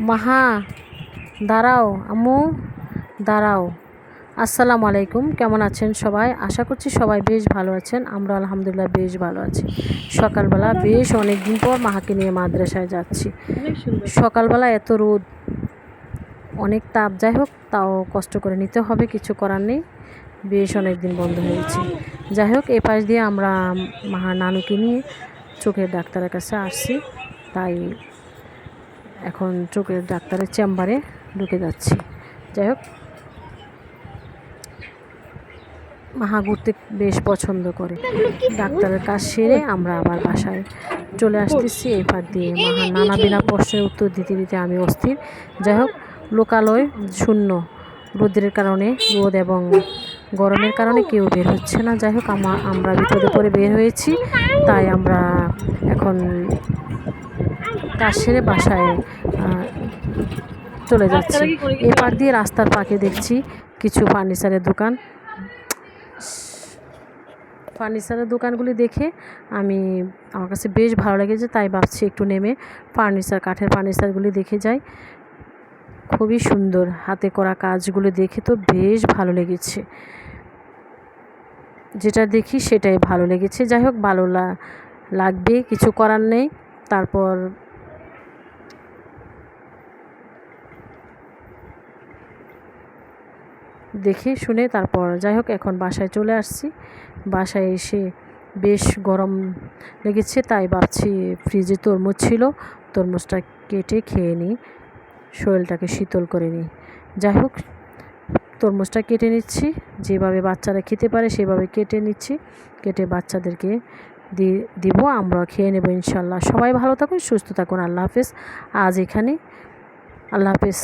মাহা দাঁড়াও আম্মু দাঁড়াও। আসসালামু আলাইকুম কেমন আছেন সবাই? আশা করছি সবাই বেশ ভালো আছেন আমরা আলহামদুলিল্লাহ বেশ ভালো আছি। সকালবেলা বেশ অনেক দিন পর মাহাকে নিয়ে মাদ্রাসায় যাচ্ছি। সকালবেলা এত রোদ অনেক তাপ যাই হোক তাও কষ্ট করে নিতে হবে কিছু করার নেই। বেশ অনেক দিন বন্ধ হয়েছে যাই হোক এ পাশ দিয়ে আমরা মাহার নানুকে নিয়ে চোখের ডাক্তারের কাছে আসছি তাই এখন চোখের ডাক্তারের চেম্বারে ঢুকে যাচ্ছি। যাই হোক। মাহা ঘুরতে বেশ পছন্দ করে। ডাক্তারের কাজ সেরে আমরা আবার বাসায় চলে আসতেছি। এই পার দিয়ে মাহা নানা বিনা প্রশ্নের উত্তর দিতে দিতে আমি অস্থির। যাই হোক, লোকালয় শূন্য। রোদের কারণে, রোদ এবং গরমের কারণে কেউ বের হচ্ছে না। যাই হোক, আমা, আমরা বিপদে পড়ে বের হয়েছি। তাই আমরা এখন কাজ সেরে বাসায় চলে যাচ্ছি। এপার দিয়ে রাস্তার পাশে দেখছি কিছু ফার্নিচারের দোকান। ফার্নিচারের দোকানগুলি দেখে আমি আমার কাছে বেশ ভালো লেগেছে তাই ভাবছি একটু নেমে ফার্নিচার কাঠের ফার্নিচারগুলি দেখে যাই। খুবই সুন্দর হাতে করা কাজগুলো দেখে তো বেশ ভালো লেগেছে। যেটা দেখি সেটাই ভালো লেগেছে। যাই হোক ভালো লাগবে কিছু করার নেই। তারপর দেখে শুনে তারপর যাই হোক, এখন বাসায় চলে আসছি। বাসায় এসে বেশ গরম লেগেছে, তাই ভাবছি ফ্রিজে তরমুজ ছিল, তরমুজটা কেটে খেয়ে নিই, শরীরটাকে শীতল করে নিই। যাই হোক, তরমুজটা কেটে নিচ্ছি, যেভাবে বাচ্চারা খেতে পারে সেভাবে কেটে নিচ্ছি, কেটে বাচ্চাদেরকে দিয়ে দিব আমরা খেয়ে নেব ইনশাল্লাহ। সবাই ভালো থাকুন, সুস্থ থাকুন, আল্লাহ হাফেজ। আজ এখানে আল্লাহ হাফেজ।